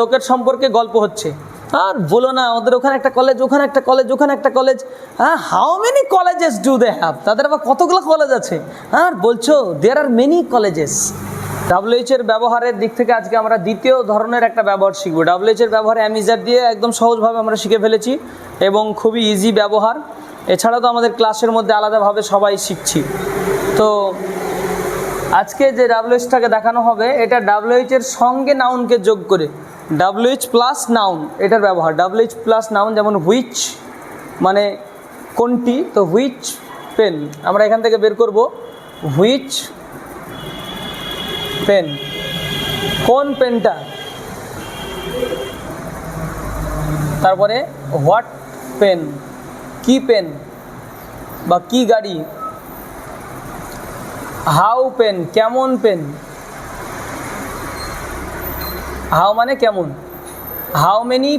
লোকের সম্পর্কে গল্প হচ্ছে। আর বলো না ওদের ওখানে একটা কলেজ ওখানে একটা কলেজ ওখানে একটা কলেজ হ্যাঁ how many colleges do they have তাদের আবার কতগুলো কলেজ আছে? আর বলছো there are many colleges WH এর ব্যবহারের দিক থেকে আজকে আমরা দ্বিতীয় ধরনের একটা ব্যবহার শিখব। ডাব্লিউএইচ এর ব্যবহারে অ্যামিজার দিয়ে একদম সহজভাবে আমরা শিখে ফেলেছি এবং খুবই ইজি ব্যবহার। এছাড়া তো আমাদের ক্লাসের মধ্যে আলাদাভাবে সবাই শিখছি। তো আজকে যে ডাব্লিউএইচটাকে দেখানো হবে, এটা ডাব্লিউএইচ এর সঙ্গে নাউনকে যোগ করে ডাব্লিউএইচ প্লাস নাউন এটার ব্যবহার। ডাব্লিউএইচ প্লাস নাউন যেমন হুইচ মানে কোনটি? তো হুইচ পেন আমরা এখান থেকে বের করব। হুইচ পেন কোন পেনটা তারপরে হোয়াট পেন কি পেন বা কি গাড়ি? হাউ পেন কেমন পেন হাউ মানে কেমন? হাউ মেনি,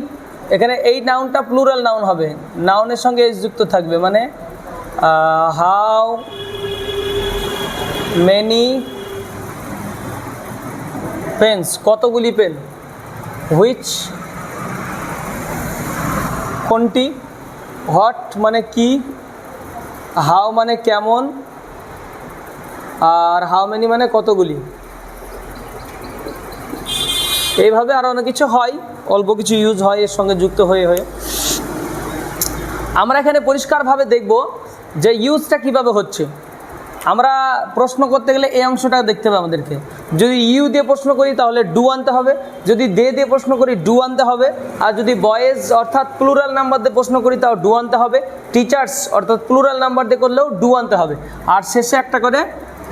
এখানে এই নাউনটা প্লুরাল নাউন হবে। নাউনের সঙ্গে যুক্ত থাকবে মানে হাউ মেনি পেন্স, কতগুলি পেন? হুইচ কোনটি? হোয়াট মানে কি? হাউ মানে কেমন? আর হাউ মেনি মানে কতগুলি? এইভাবে আরও অনেক কিছু হয়, অল্প কিছু ইউজ হয়, এর সঙ্গে যুক্ত হয়ে হয়ে। আমরা এখানে পরিষ্কারভাবে দেখব যে ইউজটা কীভাবে হচ্ছে। আমরা প্রশ্ন করতে গেলে এই অংশটা দেখতে হবে আমাদেরকে। যদি ইউ দিয়ে প্রশ্ন করি তাহলে ডু আনতে হবে, যদি দে দিয়ে প্রশ্ন করি ডু আনতে হবে, আর যদি বয়েজ অর্থাৎ প্লুরাল নাম্বার দিয়ে প্রশ্ন করি তাও ডু আনতে হবে টিচার্স অর্থাৎ প্লুরাল নাম্বার দিয়ে করলেও ডু আনতে হবে, আর শেষে একটা করে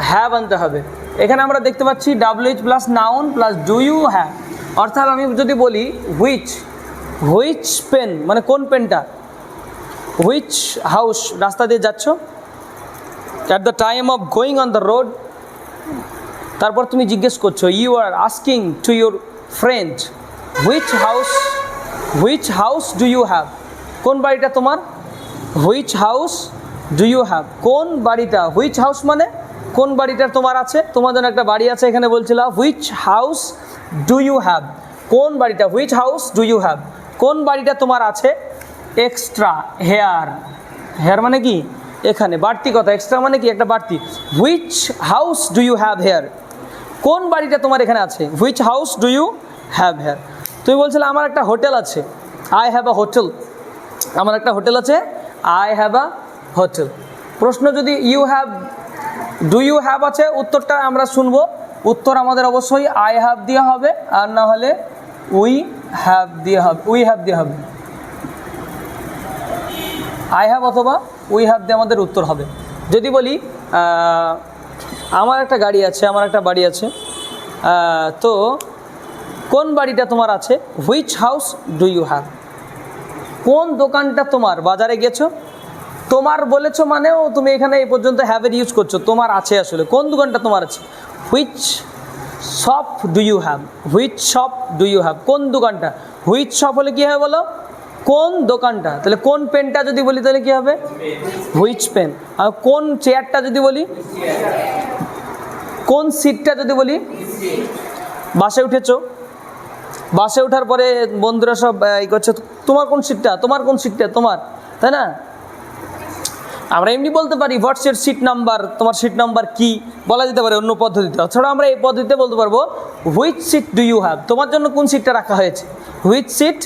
হ্যাভ আনতে হবে। এখানে আমরা দেখতে পাচ্ছি WH plus noun plus do you have অর্থাৎ আমি যদি বলি হুইচ হুইচ পেন মানে কোন পেনটা হুইচ হাউস রাস্তা দিয়ে যাচ্ছ? At the time of going on the road তারপর তুমি জিজ্ঞেস করছ you are asking to your friend which house which house do you have কোন বাড়িটা তোমার? Which house do you have কোন বাড়িটা? হুইচ হাউস মানে? কোন বাড়িটা তোমার আছে? তোমার জন্য একটা বাড়ি আছে এখানে বলছিল which house do you have কোন বাড়িটা? Which house do you have কোন বাড়িটা তোমার আছে? এক্সট্রা হেয়ার হেয়ার মানে কি? এখানে বাড়তি কথা। এক্সট্রা মানে কি? একটা বাড়তি। Which house do you have here কোন বাড়িটা তোমার এখানে আছে? Which house do you have here তুমি বলছিলে, আমার একটা হোটেল আছে। আই হ্যাভ আ হোটেল আমার একটা হোটেল আছে। আই হ্যাভ আ হোটেল প্রশ্ন যদি you have do you have আছে? উত্তরটা আমরা শুনব। উত্তর আমাদের অবশ্যই আই হ্যাভ দিয়ে হবে, আর না হলে উই হ্যাভ দিয়ে হবে উই হ্যাভ দিয়ে হবে। আই হ্যাভ অথবা উই হ্যাভ দিয়ে আমাদের উত্তর হবে। যদি বলি আমার একটা গাড়ি আছে, আমার একটা বাড়ি আছে তো কোন বাড়িটা তোমার আছে? Which house do you have কোন দোকানটা তোমার? বাজারে গেছো? তোমার বলেছ মানেও তুমি এখানে এই পর্যন্ত হ্যাভের ইউজ করছ। তোমার আছে আসলে। কোন দোকানটা তোমার আছে? Which shop do you have which shop do you have কোন দোকানটা? হুইচ শপ হলে কী হবে বলো? কোন দোকানটা? তাহলে কোন পেনটা যদি বলি তাহলে কী হবে? হুইচ পেন আর কোন চেয়ারটা যদি বলি? কোন সিটটা যদি বলি? বাসে উঠেছো। বাসে ওঠার পরে বন্ধুরা সব ই করছে, তোমার কোন সিটটা তোমার কোন সিটটা তোমার, তাই না? আমরা এমনি বলতে পারি হোয়াটস এর সিট নাম্বার তোমার সিট নাম্বার কি? বলা যেতে পারে অন্য পদ্ধতিতে। অথবা আমরা এই পদ্ধতিতে বলতে পারব which seat do you have তোমার জন্য কোন সিটটা রাখা হয়েছে? Which seat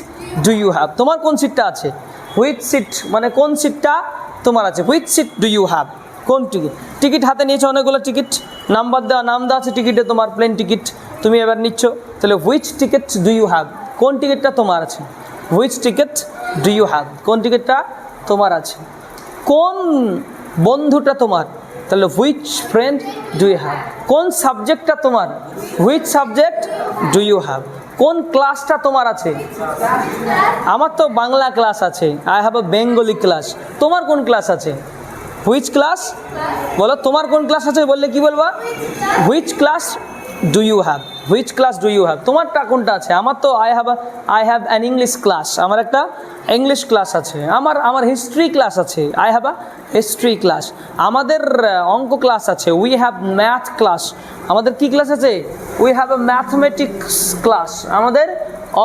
do you have তোমার কোন সিটটা আছে? হুইচ সিট মানে কোন সিটটা তোমার আছে? Which seat do you have কোন টিকিট টিকিট হাতে নিয়েছো অনেকগুলো টিকিট নাম্বার দেওয়া, নাম দেওয়া আছে টিকিটে তোমার প্লেন টিকিট তুমি এবার নিচ্ছ। তাহলে which ticket do you have কোন টিকিটটা তোমার আছে? Which ticket do you have কোন টিকিটটা তোমার আছে? কোন বন্ধুটা তোমার? তাহলে which friend do you have কোন সাবজেক্টটা তোমার? Which subject do you have কোন ক্লাসটা তোমার আছে? আমার তো বাংলা ক্লাস আছে। I have a Bengali class তোমার কোন ক্লাস আছে? হুইচ ক্লাস বলো, তোমার কোন ক্লাস আছে বললে কি বলবা? Which class do you have which class do you have তোমারটা কোনটা আছে? আমার তো I have I have an English class আমার একটা ইংলিশ ক্লাস আছে। আমার আমার হিস্ট্রি ক্লাস আছে। I have a history class আমাদের অঙ্ক ক্লাস আছে। উই হ্যাভ ম্যাথ ক্লাস আমাদের কি ক্লাস আছে? We have a mathematics class আমাদের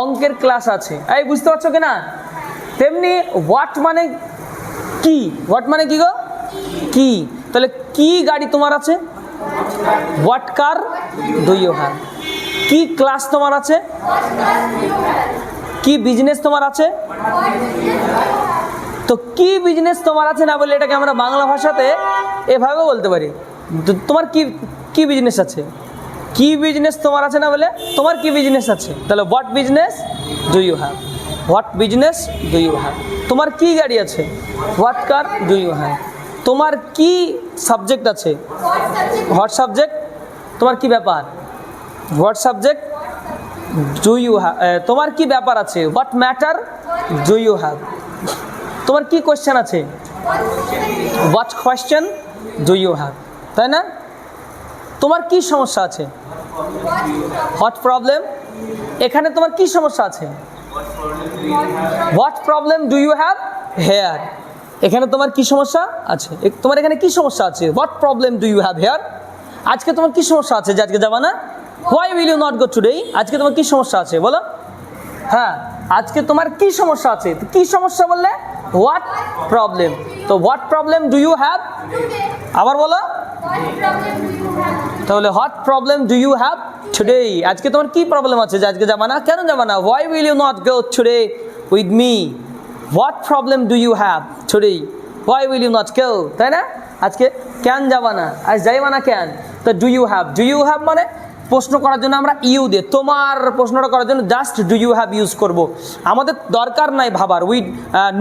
অঙ্কের ক্লাস আছে। এই, বুঝতে পারছ কি না তেমনি হোয়াট মানে কি? হোয়াট মানে কি গো? কি। তাহলে কি গাড়ি তোমার আছে? What car do you have কি ক্লাস তোমার আছে? কি বিজনেস তোমার আছে? তো কি বিজনেস তোমার আছে না বলে এটাকে আমরা বাংলা ভাষাতে এভাবে বলতে পারি। তোমার কি কি বিজনেস আছে? কি বিজনেস তোমার আছে না বলে? তোমার কি বিজনেস আছে? তাহলে what business do you have what business do you have তোমার কি গাড়ি আছে? What car do you have তোমার কি সাবজেক্ট আছে? হোয়াট সাবজেক্ট তোমার কি ব্যাপার? What subject do you have তোমার কি ব্যাপার আছে? What matter do you have তোমার কি কোয়েশ্চেন আছে? What question do you have তাই না? তোমার কি সমস্যা আছে? হোয়াট প্রবলেম এখানে তোমার কি সমস্যা আছে? What problem do you have here এখানে তোমার কি সমস্যা আছে? তোমার এখানে কি সমস্যা আছে? What problem do you have here আজকে তোমার কি সমস্যা আছে? যে আজকে যাবা না? Why will you not go today আজকে তোমার কি সমস্যা আছে? বলো। হ্যাঁ আজকে তোমার কি সমস্যা আছে? কি সমস্যা বললে? হোয়াট প্রবলেম তো what problem do you have আবার বলো। তাহলে what problem do you have today আজকে তোমার কি প্রবলেম আছে যে আজকে যাবা না? কেন যাবা না? Why will you not go today with me what problem do you have today why will you not go তাই না? আজকে কেন যাবা না? আজ যাইবা না কেন? তো do you have do you have মানে প্রশ্ন করার জন্য আমরা ইউ দে তোমার প্রশ্নটা করার জন্য just do you have use করব। আমাদের দরকার নাই ভাবার we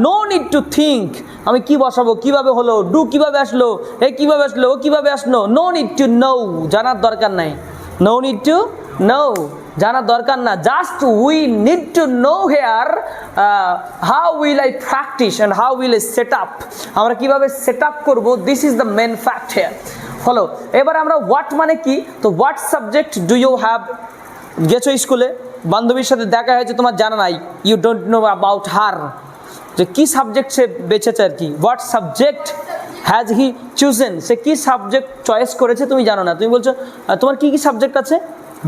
no need to think আমি কি বসাবো, কীভাবে হলো ডু কীভাবে আসলো, এ কীভাবে আসলো, ও কীভাবে আসলো নো নিড টু নো জানার দরকার নাই নো নিড টু নো জানার দরকার না। Just we need to know here how will I practice and how will I set up আমরা কীভাবে সেট আপ করব? This is the main fact here হলো এবার আমরা হোয়াট মানে কি? তো what subject do you have গেছো স্কুলে বান্ধবীর সাথে দেখা হয়েছে, তোমার জানা নাই। You don't know about her যে কি সাবজেক্ট সে বেছেছে আর কি? What subject has he chosen সে কি সাবজেক্ট চয়েস করেছে তুমি জানো না। তুমি বলছো তোমার কি কি সাবজেক্ট আছে?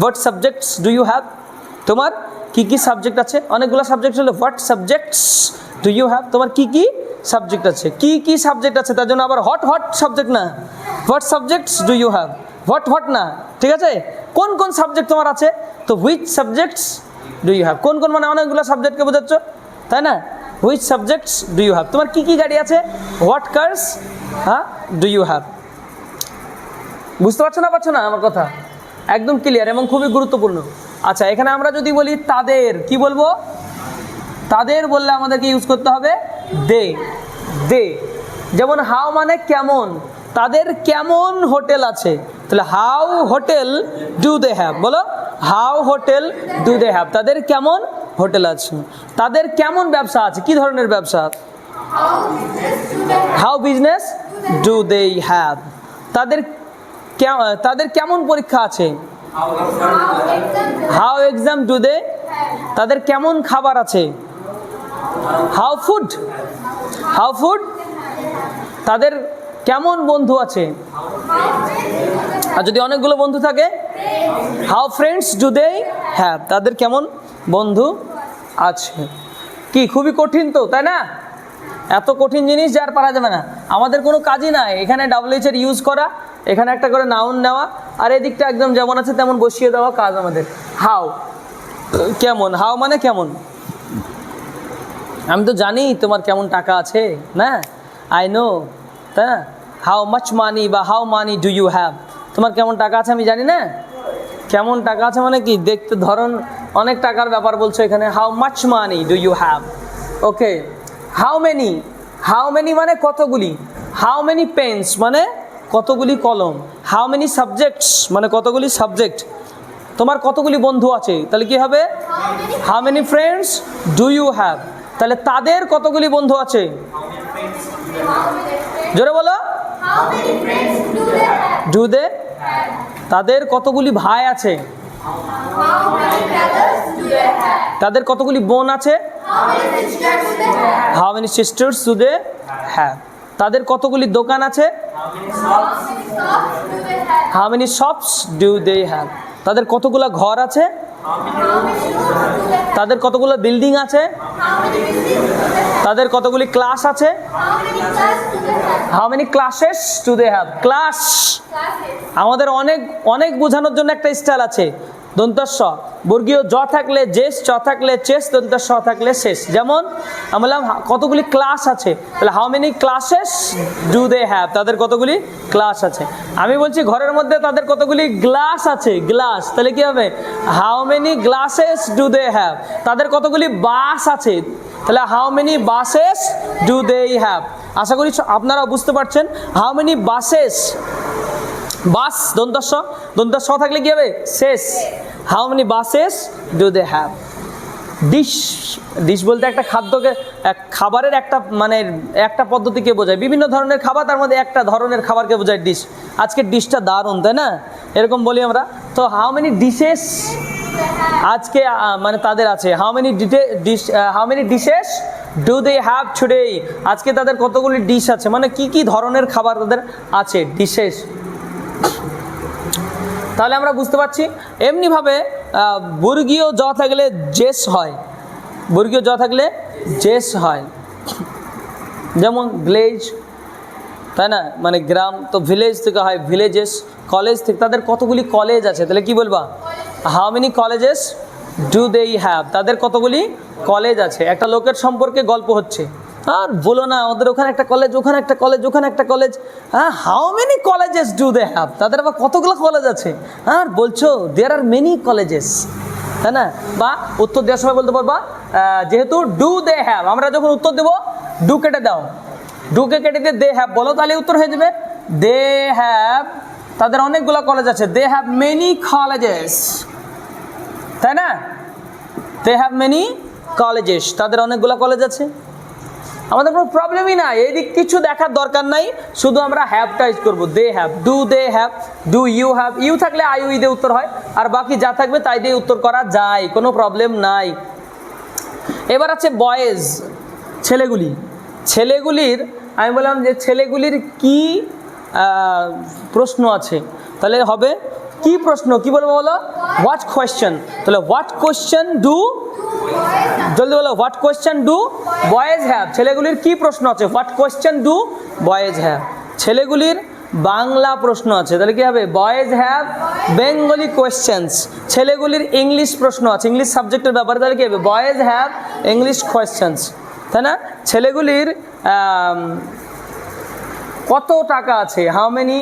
What subjects do you have তোমার কি কি সাবজেক্ট আছে? অনেকগুলো সাবজেক্ট হলো what subjects do you have তোমার কি কি সাবজেক্ট আছে? কি কি সাবজেক্ট আছে? তার জন্য আবার হট হট সাবজেক্ট না। What subjects do you have what what না। ঠিক আছে? কোন কোন সাবজেক্ট তোমার আছে? তো which subjects do you have কোন কোন মানে অনেকগুলো সাবজেক্টকে বোঝাচ্ছ? তাই না? Which subjects do you have তোমার কি কি গাড়ি আছে? হোয়াট কার্স হ্যাঁ ডু ইউ হ্যাভ বুঝতে পারছ না পারছ না আমার কথা? একদম ক্লিয়ার এবং খুবই গুরুত্বপূর্ণ। আচ্ছা এখানে আমরা যদি বলি তাদের কি বলব? তাদের বললে আমাদেরকে ইউজ করতে হবে দে দে যেমন হাও মানে কেমন তাদের কেমন হোটেল আছে? তাহলে how hotel do they have বলো how hotel do they have তাদের কেমন হোটেল আছে? তাদের কেমন ব্যবসা আছে? কি ধরনের ব্যবসা? How business do they have তাদের তাদের কেমন পরীক্ষা আছে? হাউ এক্সাম ডু দে তাদের কেমন খাবার আছে? হাউ ফুড হাউ ফুড তাদের কেমন বন্ধু আছে? আর যদি অনেকগুলো বন্ধু থাকে? How friends do they have তাদের কেমন বন্ধু আছে? কি, খুবই কঠিন তো, তাই না? এত কঠিন জিনিস যার পারা যাবে না। আমাদের কোনো কাজই নাই। এখানে ডাব্লিউএইচ এর ইউজ করা এখানে একটা করে নাউন নেওয়া, আর এদিকটা একদম যেমন আছে তেমন বসিয়ে দেওয়া কাজ আমাদের। হাও কেমন? হাউ মানে কেমন? আমি তো জানি তোমার কেমন টাকা আছে, না? আই নো তাই না হাউ মাচ মানি বা how money do you have তোমার কেমন টাকা আছে আমি জানি, না? কেমন টাকা আছে মানে কি? দেখতে ধরন অনেক টাকার ব্যাপার বলছো এখানে। How much money do you have okay how many how many মানে কতগুলি? হাউ মেনি পেন্স মানে কতগুলি কলম? হাউ মেনি সাবজেক্টস মানে কতগুলি সাবজেক্ট তোমার কতগুলি বন্ধু আছে? তাহলে কি হবে? How many friends do you have তাহলে তাদের কতগুলি বন্ধু আছে? জোরে বলো। ডু দে তাদের কতগুলি ভাই আছে? তাদের কতগুলি বোন আছে? How many sisters do they have তাদের কতগুলি দোকান আছে? How shops do they have তাদের কতগুলো ঘর আছে? তাদের কতগুলো বিল্ডিং আছে? তাদের কতগুলি ক্লাস আছে? How many classes to they have class আমাদের অনেক অনেক বোঝানোর জন্য একটা স্টাইল আছে। দন্তস্ব। বর্গীয় জ থাকলে জেস, চ থাকলে চেস, দন্তস্ব থাকলে শেষ। যেমন, আমি বললাম কতগুলি ক্লাস আছে? তাহলে how many classes do they have তাদের কতগুলি ক্লাস আছে? আমি বলছি, ঘরের মধ্যে তাদের কতগুলি গ্লাস আছে? গ্লাস তাহলে কি হবে? How many glasses do they have তাদের কতগুলি বাস আছে? তাহলে how many buses do they have আশা করি আপনারা বুঝতে পারছেন। হাউ মেনি বাসেস বাস, দন্তস্ব। দন্তস্ব থাকলে কি হবে? শেষ। How many buses do they have dish dish বলতে একটা খাদ্যকে খাবারের একটা মানে একটা পদ্ধতিকে বোঝায়? বিভিন্ন ধরনের খাবার, তার মধ্যে একটা ধরনের খাবারকে বোঝায় ডিশ আজকে ডিশটা দারুণ, তাই না? এরকম বলি আমরা। তো হাউ মেনি ডিশেস আজকে মানে তাদের আছে? How many dish how many dishes do they have today আজকে তাদের কতগুলি ডিশ আছে? মানে কি কি ধরনের খাবার তাদের আছে? ডিশেস তাহলে আমরা বুঝতে পারছি। এমনিভাবে বর্গীয় জ থাকলে জেস হয়। বর্গীয় জ থাকলে জেস হয়। যেমন ভিলেজ, তাই না? মানে গ্রাম, তো ভিলেজ থেকে হয় ভিলেজেস, কলেজ থেকে, তাদের কতগুলি কলেজ আছে? তাহলে কি বলবা? How many colleges do they have তাদের কতগুলি কলেজ আছে? একটা লোকের সম্পর্কে গল্প হচ্ছে। আর বলো না ওদের ওখানে একটা কলেজ ওখানে একটা কলেজ ওখানে একটা কলেজ হ্যাঁ how many colleges do they have তাদের আবার কতগুলো কলেজ আছে? আর বলছো দেয়ার আর মেনি কলেজেস তাই না? বা উত্তর দেওয়ার সময় বলতে পারবা যেহেতু ডু দে হ্যাভ আমরা যখন উত্তর দেবো ডু কেটে দাও। ডুকে কেটে দিয়ে দে হ্যাভ বলো তাহলে উত্তর হয়ে যাবে। দে হ্যাভ তাদের অনেকগুলো কলেজ আছে। দে হ্যাভ মেনি কলেজেস তাই না? দে হ্যাভ মেনি কলেজেস তাদের অনেকগুলো কলেজ আছে। আমাদের কোনো প্রবলেমই নাই। এদিক কিছু দেখার দরকার নাই। শুধু আমরা হ্যাভটা ইউজ করব। They have do they have do you have you থাকলে আই উই দিয়ে উত্তর হয়। আর বাকি যা থাকবে তাই দিয়ে উত্তর করা যায়। কোনো প্রবলেম নাই। এবার আছে বয়েজ ছেলেগুলি। ছেলেগুলির, আমি বললাম যে ছেলেগুলির কি প্রশ্ন আছে? তাহলে হবে কি প্রশ্ন? কি বলব বলো? হোয়াট কোয়েশ্চেন তাহলে হোয়াট কোয়েশ্চেন ডু জলদি বলো what question do boys have ছেলেগুলির কি প্রশ্ন আছে? What question do boys have ছেলেগুলির Bangla প্রশ্ন আছে। তাহলে কি হবে? বয়েজ হ্যাভ বেঙ্গলি কোয়েশ্চেন্স ছেলেগুলির ইংলিশ প্রশ্ন আছে। ইংলিশ সাবজেক্টের ব্যাপারে তাহলে কি হবে? বয়েজ হ্যাভ ইংলিশ কোয়েশ্চেন্স তাই না? ছেলেগুলির কত টাকা আছে? হাউ মেনি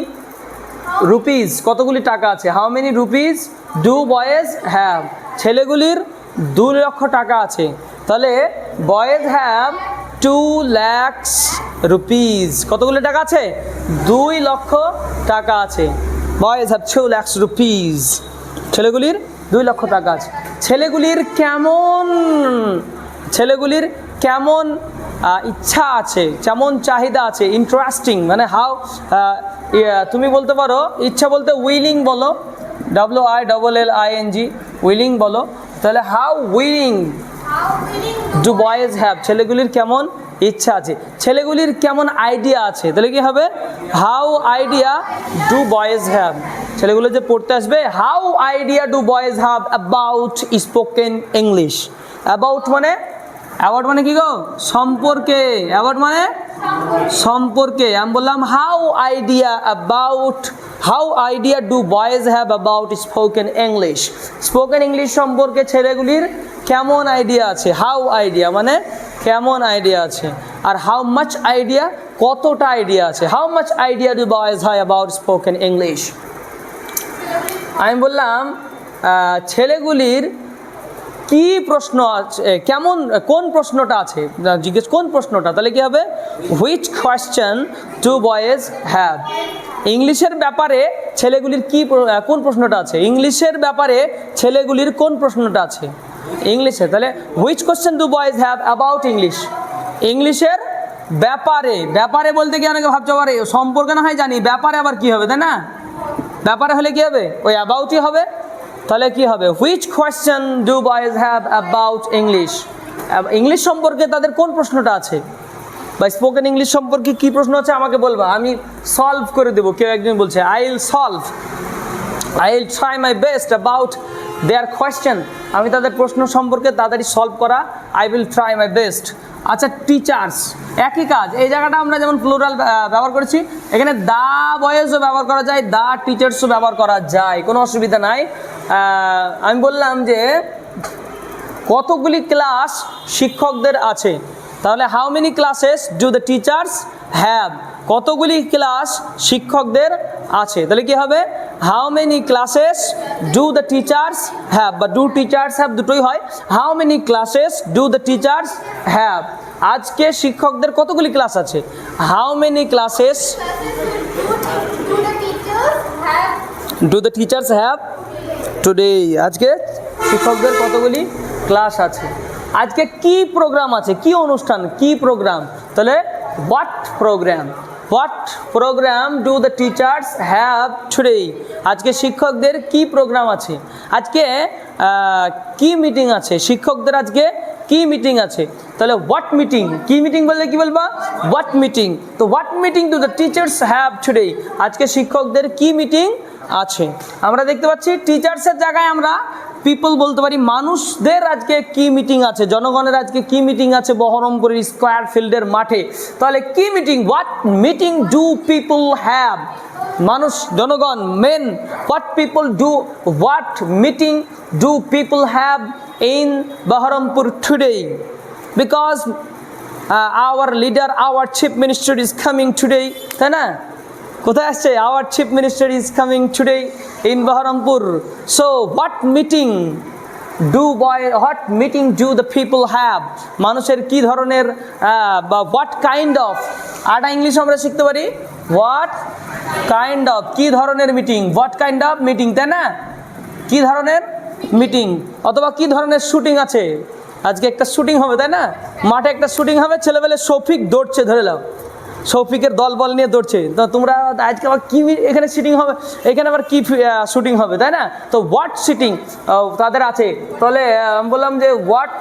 রুপিস কতগুলি টাকা আছে? How many rupees do boys have ছেলেগুলির দু লক্ষ টাকা আছে। তাহলে boys have two lakhs rupees কতগুলি টাকা আছে? দুই লক্ষ টাকা আছে। Boys have two lakhs rupees ছেলেগুলির দুই লক্ষ টাকা আছে। ছেলেগুলির কেমন ছেলেগুলির কেমন ইচ্ছা আছে, কেমন চাহিদা আছে ইন্টারেস্টিং মানে হাউ তুমি বলতে পারো, ইচ্ছা বলতে উইলিং বলো W I double L I N G willing বলো তাহলে how willing do boys have ছেলেগুলির কেমন ইচ্ছা আছে? ছেলেগুলির কেমন আইডিয়া আছে? তাহলে কি হবে? How idea do boys have ছেলেগুলো যে পড়তে আসবে how idea do boys have about spoken English about মানে অ্যাবাউট মানে কি গো? সম্পর্কে। অ্যাওয়ার্ড মানে সম্পর্কে। আমি বললাম how idea about how idea do boys have about spoken English spoken English সম্পর্কে ছেলেগুলির কেমন আইডিয়া আছে? হাউ আইডিয়া মানে কেমন আইডিয়া আছে? আর হাউ মাচ আইডিয়া কতটা আইডিয়া আছে? How much idea do boys have about spoken English আমি বললাম ছেলেগুলির কি প্রশ্ন আছে? কেমন, কোন প্রশ্নটা আছে? জিজ্ঞেস, কোন প্রশ্নটা? তাহলে কি হবে? Which question to boys have ইংলিশের ব্যাপারে ছেলেগুলির কি কোন প্রশ্নটা আছে? ইংলিশের ব্যাপারে ছেলেগুলির কোন প্রশ্নটা আছে? ইংলিশে, তাহলে which question do boys have about English ইংলিশের ব্যাপারে ব্যাপারে বলতে কি অনেকে ভাবতে পারে, সম্পর্কে না হয় জানি, ব্যাপারে আবার কি হবে, তাই না? ব্যাপারে হলে কি হবে? ওই অ্যাবাউটই হবে। তাহলে কি হবে? Which question do boys have about English English সম্পর্কে তাদের কোন প্রশ্নটা আছে? বা স্পোকেন ইংলিশ সম্পর্কে কি প্রশ্ন আছে আমাকে বলবা? আমি সলভ করে দেবো। কেউ একজন বলছে I will solve I will try my best about their question আমি তাদের প্রশ্ন সম্পর্কে তাড়াতাড়ি সলভ করা I will try my best আচ্ছা টিচার্স একই কাজ। এই জায়গাটা আমরা যেমন প্লুরাল ব্যবহার করেছি, এখানে দা বয়েসও ব্যবহার করা যায় দা টিচার্সও ব্যবহার করা যায়। কোনো অসুবিধা নাই। আমি বললাম যে কতগুলি ক্লাস শিক্ষকদের আছে? তাহলে how many classes do the teachers have কতগুলি ক্লাস শিক্ষকদের আছে? তাহলে কি হবে? How many classes do the teachers have বা ডু টিচার্স হ্যাভ দুটোই হয়। How many classes do the teachers have আজকে শিক্ষকদের কতগুলি ক্লাস আছে? How many classes? Do the teachers have today আজকে শিক্ষকদের কতগুলি ক্লাস আছে? আজকে কি প্রোগ্রাম আছে? কি অনুষ্ঠান? কি প্রোগ্রাম তাহলে what programme what programme do the teachers have today আজকে শিক্ষকদের কি প্রোগ্রাম আছে? আজকে কি মিটিং আছে? শিক্ষকদের আজকে কি মিটিং আছে? তাহলে হোয়াট মিটিং কি মিটিং বললে কি বলবা? হোয়াট মিটিং তো what meeting to the teachers have today আজকে শিক্ষকদের কি মিটিং আছে? আমরা দেখতে পাচ্ছি টিচার্সের জায়গায় আমরা পিপল বলতে পারি মানুষদের আজকে কি মিটিং আছে? জনগণের আজকে কি মিটিং আছে বহরমপুরের স্কোয়ার ফিল্ডের মাঠে? তাহলে কি meeting what meeting do people have মানুষ, জনগণ men what people do what meeting do people have in Baharampur today because our leader our chief minister is coming today তাই না? কোথায় আসছে? Our chief minister is coming today in Baharampur so what meeting do boy what meeting do the people have মানুষের কি ধরনের বা what kind of আটা English আমরা শিখতে পারি? হোয়াট কাইন্ড অফ কি ধরনের meeting what kind of meeting তাই না? কি ধরনের মিটিং অথবা কি ধরনের শুটিং আছে? আজকে একটা শুটিং হবে, তাই না? মাঠে একটা শুটিং হবে, ছেলেবেলে শফিক দৌড়ছে, ধরে নাও। শৌফিকের দল বল নিয়ে দৌড়ছে। তো তোমরা আজকে আবার কি এখানে শুটিং হবে? এখানে আবার কি শুটিং হবে, তাই না? তো হোয়াট শুটিং তাদের আছে। তাহলে আমি বললাম যে what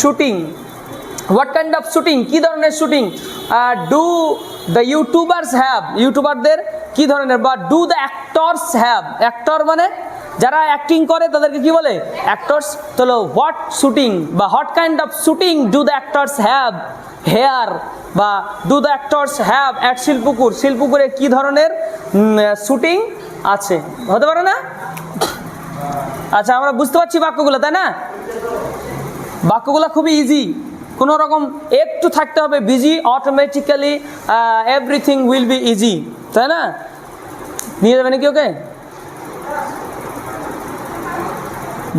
shooting what kind of shooting কী ধরনের shooting do the youtubers have ইউটিউবারদের কী ধরনের? বা do the actors have actor মানে যারা অ্যাক্টিং করে তাদেরকে কি বলে? অ্যাক্টরস তাহলে হোয়াট শুটিং বা what kind of shooting do the actors have here বা do the actors have at Shilpukur শিলপুকুরে কী ধরনের শুটিং আছে? হতে পারে না? আচ্ছা আমরা বুঝতে পারছি বাক্যগুলো, তাই না? বাক্যগুলো খুবই ইজি কোনো রকম একটু থাকতে হবে busy automatically everything will be easy তাই না? নিয়ে যাবে নাকি ওকে?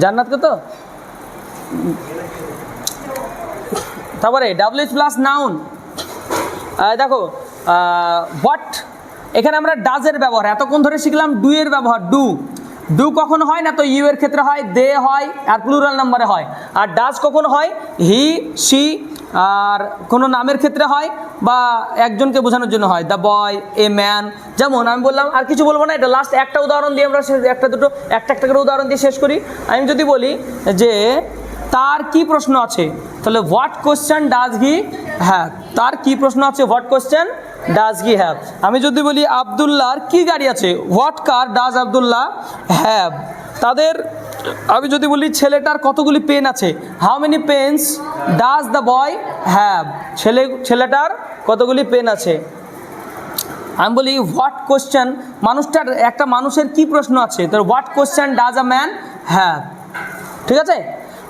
জান্নাতকে তো? তারপরে ডাব্লিউ প্লাস নাউন। দেখো হোয়াট এখানে আমরা ডাজের ব্যবহার, এতক্ষণ ধরে শিখলাম ডুয়ের ব্যবহার ডু ডু কখন হয় না, তো ইউ এর ক্ষেত্রে হয়, দে হয়, আর প্লুরাল নাম্বারে হয়। আর ডাজ কখন হয় হি সি আর কোনো নামের ক্ষেত্রে হয়, বা একজনকে বোঝানোর জন্য হয় দ্য বয় এ ম্যান যেমন আমি বললাম, আর কিছু বলব না, এটা লাস্ট একটা উদাহরণ দিয়ে আমরা একটা দুটো, একটা একটা করে উদাহরণ দিয়ে শেষ করি। আমি যদি বলি যে, তার কি প্রশ্ন আছে? তাহলে what question does he have তার কি প্রশ্ন আছে? What question does he have আমি যদি বলি, আবদুল্লাহর কি গাড়ি আছে? What car does Abdullah have তাদের, আমি যদি বলি, ছেলেটার কতগুলি পেন আছে? How many pens does the boy have ছেলে, ছেলেটার কতগুলি পেন আছে? আমি বলি হোয়াট কোশ্চেন মানুষটার, একটা মানুষের কি প্রশ্ন আছে? তো what question does a man have ঠিক আছে?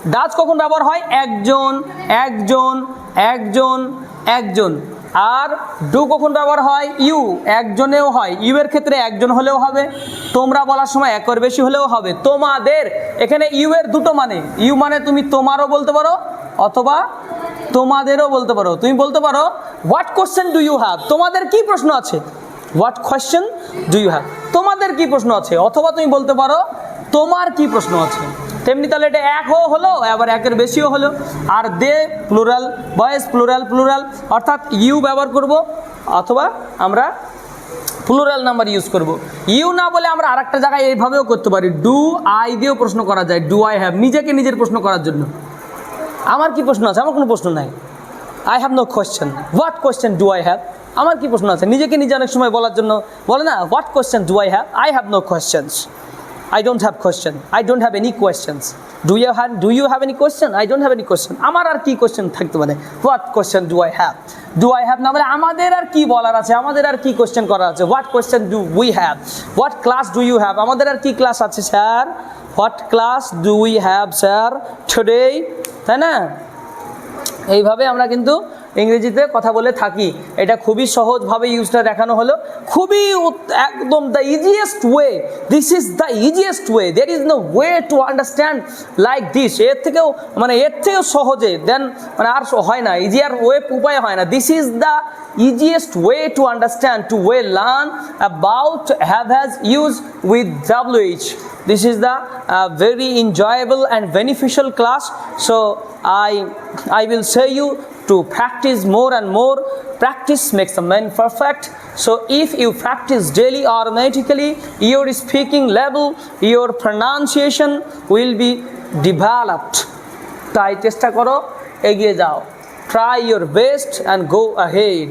ডাজ কখন ব্যবহার হয়? একজন একজন একজন একজন। আর ডু কখন ব্যবহার হয়? ইউ, একজনেও হয়। ইউ এর ক্ষেত্রে একজন হলেও হবে। তোমরা বলার সময় একর বেশি হলেও হবে। তোমাদের, এখানে ইউ এর দুটো মানে। ইউ মানে তুমি তোমারও বলতে পারো অথবা তোমাদেরও বলতে পারো। তুমি বলতে পারো what question do you have তোমাদের কি প্রশ্ন আছে? What question do you have তোমাদের কি প্রশ্ন আছে? অথবা তুমি বলতে পারো, তোমার কি প্রশ্ন আছে? তেমনি তাহলে এটা এক হো হলো, আবার একের বেশিও হলো। আর they plural, boys plural plural, অর্থাৎ ইউ ব্যবহার করব, অথবা আমরা প্লুরাল নাম্বার ইউজ করব। ইউ না বলে আমরা আরেকটা জায়গায় এইভাবেও করতে পারি। ডু আই দিয়েও প্রশ্ন করা যায়, ডু আই হ্যাভ, নিজেকে নিজের প্রশ্ন করার জন্য। আমার কি প্রশ্ন আছে? আমার কোনো প্রশ্ন নাই। I have no question what question do I have আমার কি প্রশ্ন আছে? নিজেকে নিজে অনেক সময় বলার জন্য বলে না what question do I have I have no questions I don't have question. I don't have any questions. Do you have, Do you have any question? I don't have any question. আমার আর কি question থাকতে পারে? What question do I have do I have না মানে আমাদের আর কি বলার আছে? আমাদের আর কি কোশ্চেন করার আছে? What question do we have what class do you have আমাদের আর কি ক্লাস আছে sir what class do we have sir today তাই না? এইভাবে আমরা কিন্তু ইংরেজিতে কথা বলে থাকি। এটা খুবই সহজভাবে ইউজটা দেখানো হলো। খুবই একদম the easiest way this is the easiest way there is no way to understand like this এর থেকেও মানে এর থেকেও সহজে দেন মানে আর হয় না ইজিয়ার ওয়ে উপায় হয় না। This is the easiest way to understand to way learn about have has use with wh this is the uh, very enjoyable and beneficial class so i i will say you to practice more and more practice makes a man perfect so if you practice daily automatically your speaking level your pronunciation will be developed তাই চেষ্টা করো এগিয়ে যাও try your best and go ahead